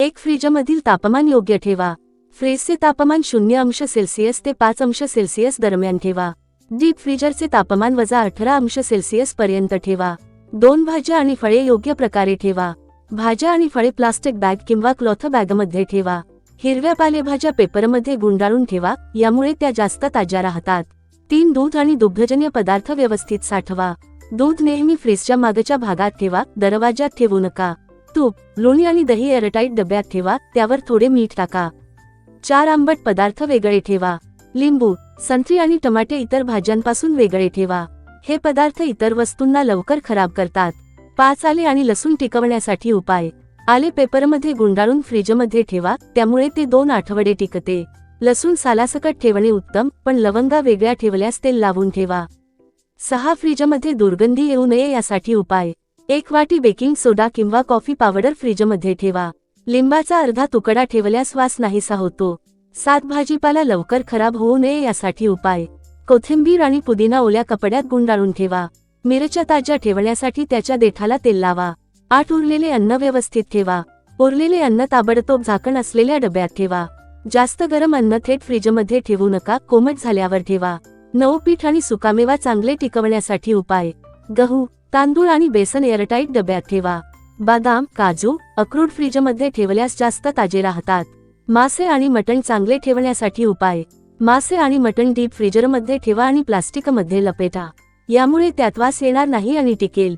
एक फ्रीजमधील तापमान योग्य ठेवा. फ्रीजचे तापमान शून्य अंश सेल्सिअस ते पाच अंश सेल्सिअस दरम्यान ठेवा. डीप फ्रीजरचे तापमान वजा अठरा अंश सेल्सिअस पर्यंत ठेवा. दोन भाज्या आणि फळे योग्य प्रकारे ठेवा. भाज्या आणि फळे प्लास्टिक बॅग किंवा क्लॉथ बॅगमध्ये ठेवा. हिरव्या पालेभाज्या पेपरमध्ये गुंडाळून ठेवा यामुळे त्या जास्त ताज्या राहतात. तीन दूध आणि दुग्धजन्य पदार्थ व्यवस्थित साठवा. दूध नेहमी फ्रीजच्या मागच्या भागात ठेवा दरवाजात ठेवू नका. तूप लोणी आणि दही एअरटाईट डब्यात ठेवा त्यावर थोडे मीठ टाका. चार आंबट पदार्थ वेगळे ठेवा. लिंबू संत्री आणि टमाटे इतर भाज्यांपासून वेगळे ठेवा. हे पदार्थ इतर वस्तूंना लवकर खराब करतात. पाच आले आणि लसूण टिकवण्यासाठी उपाय. आले पेपरमध्ये गुंडाळून फ्रीजमध्ये ठेवा त्यामुळे ते दोन आठवडे टिकते. लसूण सालासकट ठेवणे उत्तम पण लवंगा वेगळ्या ठेवल्यास तेल लावून ठेवा. सहा फ्रीजमध्ये दुर्गंधी येऊ नये यासाठी उपाय. एक वाटी बेकिंग सोडा किंवा कॉफी पावडर फ्रीजमध्ये ठेवा. लिंबाचा अर्धा तुकडा ठेवल्यास वास नाहीसा होतो. सात भाजीपाला लवकर खराब होऊ नये यासाठी उपाय. कोथिंबीर आणि पुदिना ओल्या कपड्यात गुंडाळून ठेवा. मिरच्या ताज्या ठेवण्यासाठी त्याच्या देठाला तेल लावा. आठ उरलेले अन्न व्यवस्थित ठेवा. उरलेले अन्न ताबडतोब झाकण असलेल्या डब्यात ठेवा. जास्त गरम अन्न थेट फ्रीजमध्ये ठेवू नका कोमट झाल्यावर ठेवा. नऊ पीठ आणि सुकामेवा चांगले टिकवण्यासाठी उपाय. गहू तांदूळ आणि बेसन एअरटाईट डब्यात ठेवा. बदाम काजू अक्रूड फ्रीजमध्ये ठेवल्यास जास्त ताजे राहतात. मासे आणि मटण चांगले ठेवण्यासाठी उपाय. मासे आणि मटण डीप फ्रीजरमध्ये ठेवा आणि प्लास्टिकमध्ये लपेटा. यामुळे त्यात वास येणार नाही आणि टिकेल.